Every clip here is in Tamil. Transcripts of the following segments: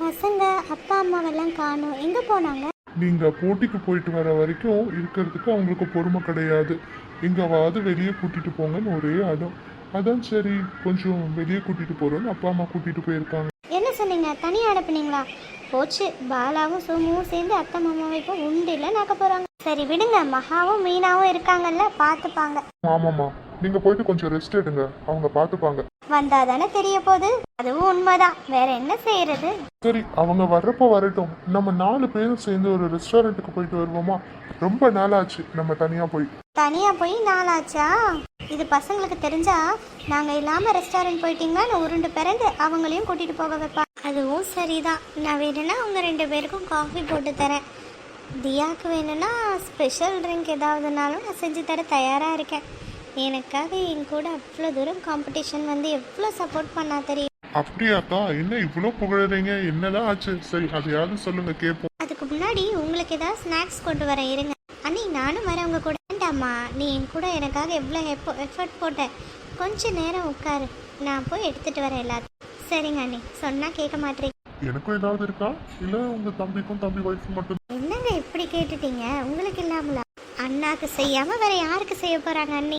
பசங்க அப்பா அம்மாவெல்லாம் காணோம். எங்கே போனாங்க? நீங்க போட்டிக்கு போயிட்டு வர வரைக்கும் இருக்கிறதுக்கு அவங்களுக்கு பொறுமை கிடையாது. எங்கவாவது வெளியே கூட்டிட்டு போங்கன்னு ஒரே அடம். அதான் சரி கொஞ்சம் வெளியே கூட்டிட்டு போறோம்னு அப்பா அம்மா கூட்டிட்டு போயிருக்காங்க. என்ன சொன்னீங்க? தனியாக அனுப்புனீங்களா? போச்சு. பாலாவும் சுமுவும் சேர்ந்து அத்தை மாமாவை இப்போ உண்டில நாக்க போகிறாங்க சரி விடுங்க. மகாவும் மீனாவும் இருக்காங்கல்ல பார்த்துப்பாங்க. ஆமாம்மா. நீங்க போயிட்டு கொஞ்சம் ரெஸ்ட் எடுங்க. அவங்க பார்த்துப்பாங்க. வந்தா தானே தெரிய போகுது? அதுவும் உண்மைதான். வேற என்ன செய்யறது? சரி அவங்க வர்றப்போ வரட்டும். நம்ம நாலு பேரும் சேர்ந்து ஒரு ரெஸ்டாரண்ட்டுக்கு போயிட்டு வருவோமா? ரொம்ப நாளாச்சு. நம்ம தனியா போய். தனியா போய் நாளாச்சா? இது பசங்களுக்கு தெரிஞ்சா நாங்க இல்லாம ரெஸ்டாரண்ட் போயிட்டீங்கன்னா நான் உருண்டு பிறந்து அவங்களையும் கூட்டிட்டு போக வைப்பா. அதுவும் சரிதான். நான் வேணும்னா அவங்க ரெண்டு பேருக்கும் காஃபி போட்டு தரேன். தியாக்கு வேணும்னா ஸ்பெஷல் ட்ரிங்க் ஏதாவதுனாலும் நான் செஞ்சு தர தயாரா இருக்கேன். எனக்காக என் கூட அவ்வளோ தூரம் காம்படிஷன் வந்து எவ்வளோ சப்போர்ட் பண்ணா தெரியும்? அப்படியாக்கா என்ன இவ்வளோ புகழறீங்க? என்னதான் ஆச்சு? சரி அதையாவது சொல்லுங்க கேட்போம் அதுக்கு முன்னாடி உங்களுக்கு ஏதாவது ஸ்நாக்ஸ் கொண்டு வரேன் இருங்க. அண்ணி நானும் வரேன் உங்க கூட. வேண்டாம்மா. நீ என் கூட எனக்காக எவ்வளோ எஃபர்ட் போட்ட? கொஞ்ச நேரம் உட்காரு. நான் போய் எடுத்துட்டு வரேன் எல்லாத்தையும். சரிங்க அண்ணி. சொன்னா கேட்க மாட்டேறீங்க. எனக்கும் ஏதாவது இருக்கா? இல்ல உங்க தம்பிக்கும் தம்பி ஒய்ஃப் மட்டும். என்னங்க இப்படி கேட்டுட்டீங்க? உங்களுக்கு இல்லாமலா? அண்ணாக்கு செய்யாம வேற யாருக்கு செய்ய போறாங்க அண்ணி?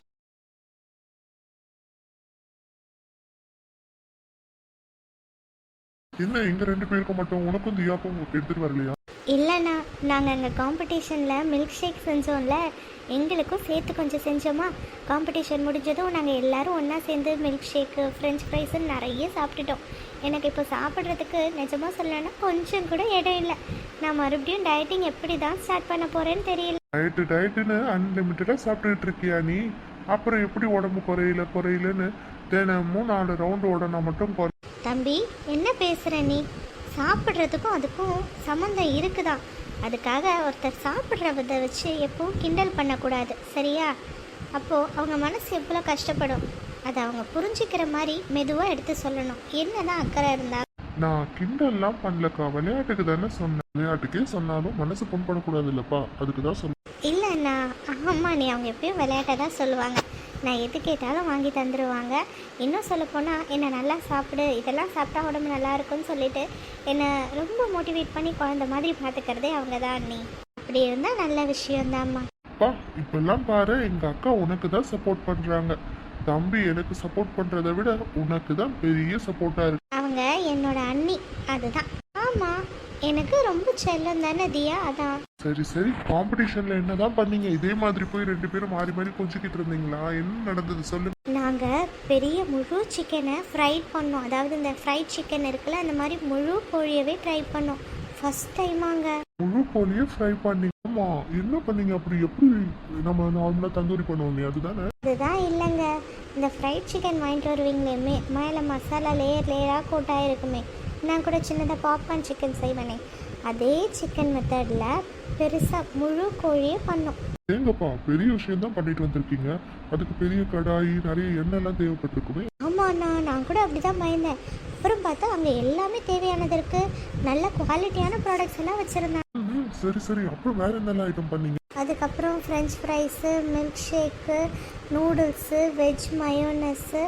என்ன எங்க ரெண்டு பேருக்கும் மட்டும். உனக்கும் தியாக்கும் எடுத்துட்டு வரலையா? இல்லைண்ணா நாங்கள் அங்கே காம்படிஷனில் மில்க் ஷேக் செஞ்சோம்ல எங்களுக்கும் சேர்த்து கொஞ்சம் செஞ்சோமா? காம்படிஷன் முடிஞ்சதும் நாங்கள் எல்லாரும் ஒன்றா சேர்ந்து மில்க் ஷேக்கு ஃப்ரெஞ்ச் ஃப்ரைஸ்ன்னு நிறைய சாப்பிட்டுட்டோம். எனக்கு இப்போ சாப்பிட்றதுக்கு நிஜமாக சொல்லணும்னா கொஞ்சம் கூட இடம் இல்லை. நான் மறுபடியும் டயட்டிங் எப்படி தான் ஸ்டார்ட் பண்ண போகிறேன்னு தெரியல. டயட்டு டயட்டுன்னு அன்லிமிட்டடா சாப்பிட்டுட்டு இருக்கியா நீ? அப்புறம் எப்படி உடம்பு குறையல குறையலன்னு தினமும் நாலு ரவுண்டு ஓடனா மட்டும் குறை தம்பி என்ன பேசுகிற நீ? சாப்பிட்றதுக்கும் அதுக்கும் சம்மந்தம் இருக்குதா? அதுக்காக ஒருத்தர் சாப்பிட்றத வச்சு எப்பவும் கிண்டல் பண்ணக்கூடாது சரியா? அப்போது அவங்க மனசு எவ்வளோ கஷ்டப்படும். அதை அவங்க புரிஞ்சுக்கிற மாதிரி மெதுவாக எடுத்து சொல்லணும். என்னதான் அக்கறை இருந்தா நான் கிண்டல்லாம் பண்ணலக்கா. விளையாட்டுக்கு தானே சொன்னேன். விளையாட்டுக்கே சொன்னாலும் மனசு புண்படக்கூடாது இல்லப்பா. அதுக்கு தான் சொன்னேன் இல்லைண்ணா ஆமாம் நீ அவங்க எப்பயும் விளையாட்டை தான் சொல்லுவாங்க. நான் எது கேட்டாலும் வாங்கி தந்துடுவாங்க இன்னும் சொல்லப்போனால் என்னை நல்லா சாப்பிடு. இதெல்லாம் சாப்பிட்டா உடம்பு நல்லா இருக்கும்னு சொல்லிட்டு என்னை ரொம்ப மோட்டிவேட் பண்ணி குழந்த மாதிரி பார்த்துக்கிறதே அவங்க தான் நீ அப்படி இருந்தால் நல்ல விஷயம்தாம்மா. அப்பா இப்பெல்லாம் பாரு எங்க அக்கா உனக்கு தான் சப்போர்ட் பண்றாங்க. தம்பி எனக்கு சப்போர்ட் பண்றதை விட உனக்கு தான் பெரிய சப்போர்ட்டா இருக்கு. அவங்க என்னோட அண்ணி. அதுதான். ஆமாம் எனக்கு ரொம்ப செல்லம் தானே தியா? அதான். சரி சரி. காம்படிஷன்ல என்னதான் பண்ணீங்க? இதே மாதிரி போய் ரெண்டு பேரும் மாறி மாறி கொஞ்சிக்கிட்டு இருந்தீங்களா? என்ன நடந்தது? சொல்லு. நாங்கள் பெரிய முழு சிக்கனை ஃப்ரைட் பண்ணோம். அதாவது இந்த ஃப்ரைட் சிக்கன் இருக்குல்ல அந்த மாதிரி முழு கோழியவே ட்ரை பண்ணோம். ஃபஸ்ட் டைமாங்க முழு கோழியே ஃப்ரை பண்ணீங்க? ஆமா. என்ன பண்ணீங்க அப்படி? எப்படி நம்ம நார்மலா தந்தூரி பண்ணுவோம் அதுதானே. இதுதான் இல்லைங்க. இந்த ஃப்ரைட் சிக்கன் வாங்கிட்டு வருவீங்களே மே மேலே மசாலா லேயர் லேயராக கோட்டாக இருக்குமே நான் கூட சின்னதாக பாப்கார்ன் சிக்கன் செய்வேனே. அதே சிக்கன் மெத்தடில் பெருசாக முழு கோழியே பண்ணோம். ஏங்கப்பா பெரிய விஷயம் தான் பண்ணிட்டு வந்திருக்கீங்க. அதுக்கு பெரிய கடாயி நிறைய எண்ணெய் எல்லாம் தேவைப்பட்டிருக்குமே ஆமாண்ணா நான் கூட அப்படி தான் பயந்தேன். அப்புறம் பார்த்தா அங்கே எல்லாமே தேவையானது இருக்குது நல்ல குவாலிட்டியான ப்ராடக்ட்ஸ் எல்லாம் வச்சுருந்தாங்க ம், சரி சரி. அப்புறம் வேற என்னெல்லாம் ஐட்டம் பண்ணீங்க? அதுக்கப்புறம் French fries milkshake noodles veg mayonnaise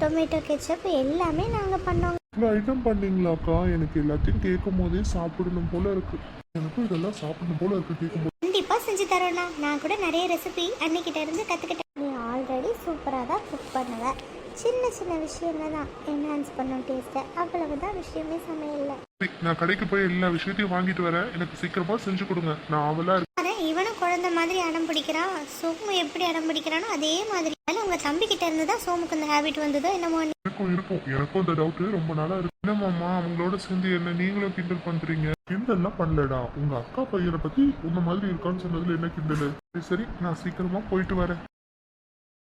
tomato ketchup எல்லாமே நாங்கள் பண்ணோங்க. இவ்வளோ ஐட்டம் பண்ணீங்களாக்கா? எனக்கு எல்லாத்தையும் கேட்கும் போதே சாப்பிடணும் போல இருக்கு. எனக்கும் இதெல்லாம் சாப்பிடணும் போல இருக்கு கேட்கும் போது. கண்டிப்பாக செஞ்சு தரோண்ணா. நான் கூட நிறைய ரெசிபி அன்னைக்கிட்ட இருந்து கற்றுக்கிட்டேன் நீ ஆல்ரெடி சூப்பராக தான் குக் பண்ணுவ. சின்ன சின்ன விஷயங்க தான் என்ஹான்ஸ் பண்ணும் டேஸ்ட்டை அவ்வளவுதான் விஷயமே சமையலில். சரி, நான் கடைக்கு போய் எல்லா விஷயத்தையும் வாங்கிட்டு வரேன் எனக்கு சீக்கிரமா செஞ்சு கொடுங்க. நான் அவளா அதான் மாதிரி அடம் பிடிக்கிறான் சோமு எப்படி அடம் பிடிக்கிறானோ அதே மாதிரி. உங்க தம்பி கிட்ட இருந்து தான் சோமுக்கு இந்த ஹேபிட் வந்ததோ என்னமோ இருக்கும் இருக்கும். எனக்கும் அந்த டவுட் ரொம்ப நாளா இருக்கு. என்னமாமா அவங்களோட சேர்ந்து என்ன நீங்களும் கிண்டல் பண்றீங்க? கிண்டல்லாம் பண்ணலடா. உங்க அக்கா பையனை பத்தி உன்ன மாதிரி இருக்கான்னு சொன்னதுல என்ன கிண்டல் சரி சரி நான் சீக்கிரமா போயிட்டு வரேன்.